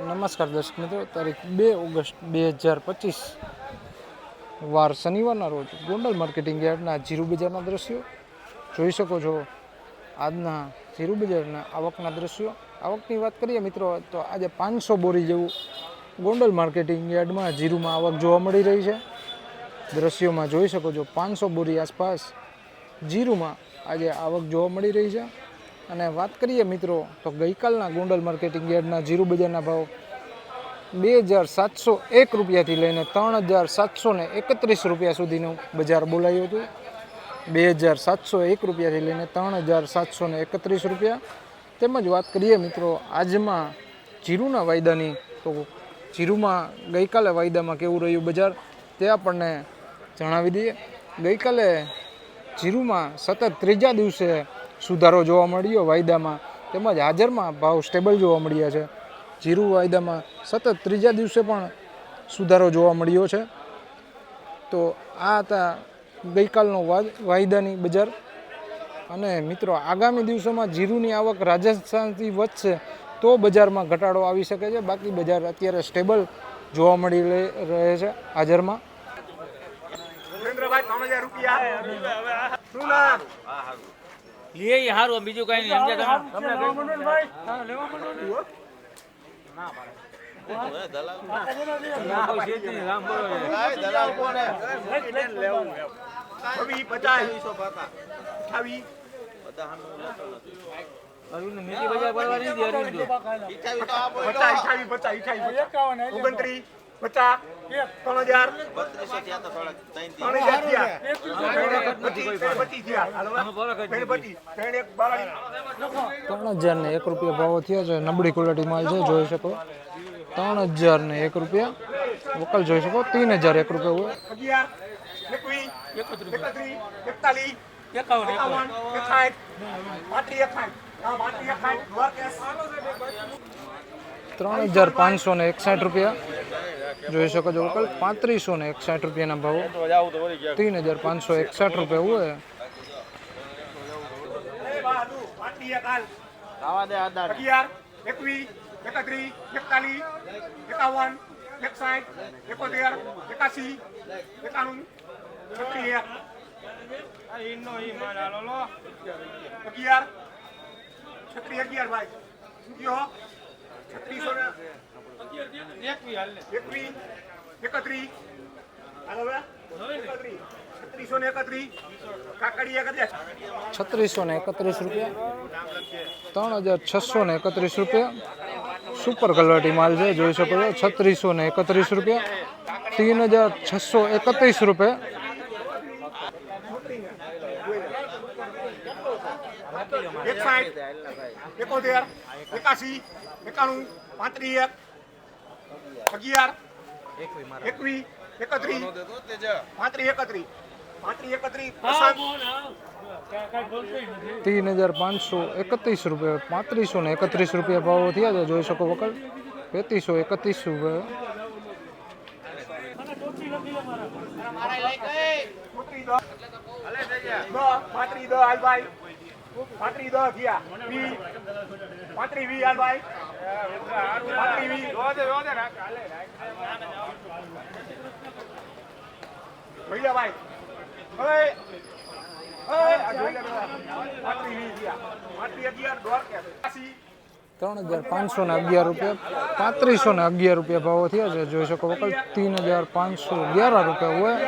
નમસ્કાર દર્શક મિત્રો, તારીખ બે ઓગસ્ટ બે હજાર પચીસ. વાર શનિવારના રોજ ગોંડલ માર્કેટિંગ યાર્ડના જીરુ બજારના દ્રશ્યો. જોઈ શકો છો આજના જીરુ બજારના આવકના દ્રશ્યો. આવકની વાત કરીએ મિત્રો, તો આજે પાંચસો બોરી જેવું ગોંડલ માર્કેટિંગ યાર્ડમાં જીરુમાં આવક જોવા મળી રહી છે. દ્રશ્યોમાં જોઈ શકો છો પાંચસો બોરી આસપાસ જીરુમાં આજે આવક જોવા મળી રહી છે. અને વાત કરીએ મિત્રો, તો ગઈકાલના ગોંડલ માર્કેટિંગ યાર્ડના જીરું બજારના ભાવ બે હજાર સાતસો એક રૂપિયાથી લઈને ત્રણ હજાર સાતસો ને એકત્રીસ રૂપિયા સુધીનું બજાર બોલાયું હતું. બે હજાર સાતસો એક રૂપિયાથી લઈને ત્રણ હજાર સાતસો ને એકત્રીસ રૂપિયા. તેમજ વાત કરીએ મિત્રો, આજમાં જીરુના વાયદાની, તો જીરુમાં ગઈકાલે વાયદામાં કેવું રહ્યું બજાર તે આપણને જણાવી દઈએ. ગઈકાલે જીરુમાં સતત ત્રીજા દિવસે સુધારો જોવા મળ્યો વાયદામાં તેમજ હાજરમાં ભાવ સ્ટેબલ જોવા મળ્યા છે. જીરુ વાયદામાં સતત ત્રીજા દિવસે પણ સુધારો જોવા મળ્યો છે. તો આ હતા ગઈકાલનો વાયદાની બજાર. અને મિત્રો, આગામી દિવસોમાં જીરુની આવક રાજસ્થાનથી વધશે તો બજારમાં ઘટાડો આવી શકે છે. બાકી બજાર અત્યારે સ્ટેબલ જોવા મળી રહે- છે હાજરમાં. રૂપિયા. લે ઈ હારું બીજું કઈ નહીં. સમજ્યા તમે ઓગણત્રીસ. પચાસ ત્રણ હજાર. ત્રણ હજાર થયા. ત્રણ ને એક રૂપિયા ભાવ થયો છે. નબળી ક્વોલિટી માલ છે જોઈ શકો. ત્રણ હજાર ને એક રૂપિયા. વકલ જોઈ શકો. ત્રણ હજાર એક રૂપિયા હોય. એકતાલીસ એકાવન એકાવન. એકાવન એકાઠ પાંત્રીસ એકાઠ પાંત્રીસ એકાઠ ત્રણ હજાર પાંચસો ને એકસાઠ રૂપિયા. જોઈ શકો છો વકલ પાંત્રીસો ને એકસાઠ રૂપિયાના ભાવ. ત્રણ હજાર પાંચસો એકસાઠ રૂપિયા હોય. અગિયાર છત્રીસ. અગિયાર ભાઈ. છત્રીસો એકત્રીસ ને એકત્રીસ રૂપિયા. ત્રણ હજાર છસો ને એકત્રીસ રૂપિયા. સુપર કલવાટી માલ છે જોઈ શકો છો. છત્રીસો ને એકત્રીસ રૂપિયા. તીન હજાર છસો એકત્રીસ રૂપિયા. એક સાઈઠ એકોતેર. એકાશી. એકાણું. પાંત્રીસ. એક અગિયાર. એકવીસ. એકત્રીસ. પાંત્રીસ એકત્રીસ. પાંત્રીસ એકત્રીસ. ત્રણ હજાર પાંચસો એકત્રીસ રૂપિયા. પાંત્રીસો ને એકત્રીસ રૂપિયા ભાવ થયા છે. જોઈ શકો વકલ. પેત્રીસો એકત્રીસ રૂપિયા. પાંત્રી દસ ગયા વી. પાંત્રી વી હાલ ભાઈ. પાંત્રી વી. ભૈયા ભાઈ હવે ત્રણ હજાર પાંચસો ને અગિયાર રૂપિયા. પાંત્રીસો ને અગિયાર રૂપિયા ભાવો થયા છે. જોઈ શકો તીન હજાર પાંચસો અગિયાર રૂપિયા હોય.